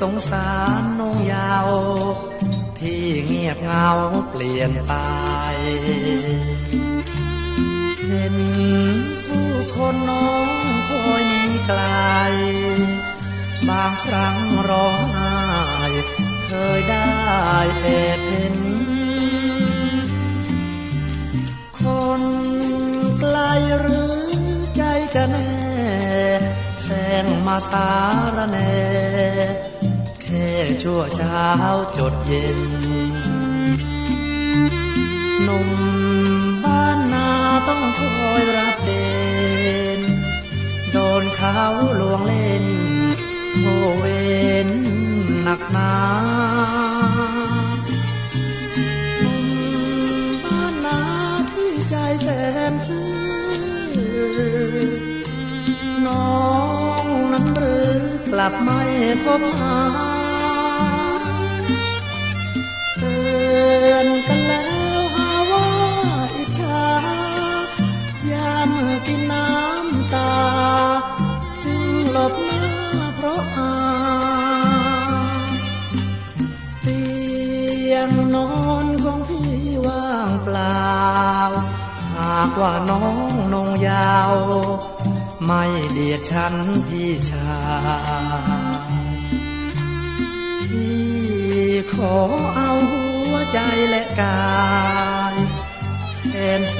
สงสารน้องยาว ที่เงียบเงาเปลี่ยนไป เห็นผู้คนน้องคอยหนีไกล บางครั้งร้องไห้เคยได้แอบเห็นคนไกลหรือใจจะแน่แสงมาสารแน่ ชั่วเช้าจดเย็นหนุ่มบ้านนาต้องคอยรับเป็นโดนเขาลวงเล่นโทเวนหนักหนาหนุ่มบ้านนาที่ใจแสนซื่อน้องนั้นหรือกลับไม่คบหา กินน้ำตา จึงหลบหน้าเพราะอาเตียงนอนของพี่ว่างเปล่า หากว่าน้องนงยาว ไม่เดียดฉันพี่ชายพี่ขอเอาหัวใจและกาย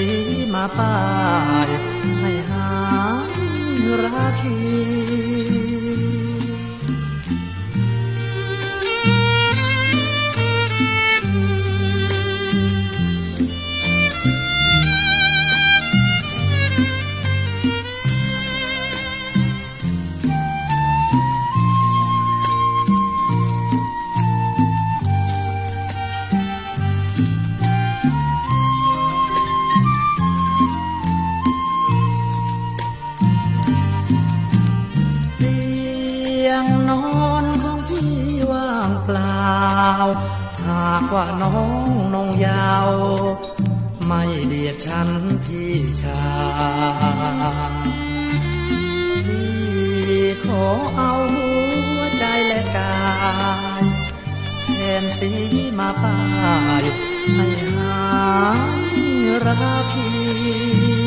สีมาป้ายให้หายราคี นอนของพี่ว่างเปล่า หากว่าน้องนงยาว ไม่เดียดฉันพี่ชายพี่ขอเอาหัวใจและกายแทนสีมาป้ายให้หายราคี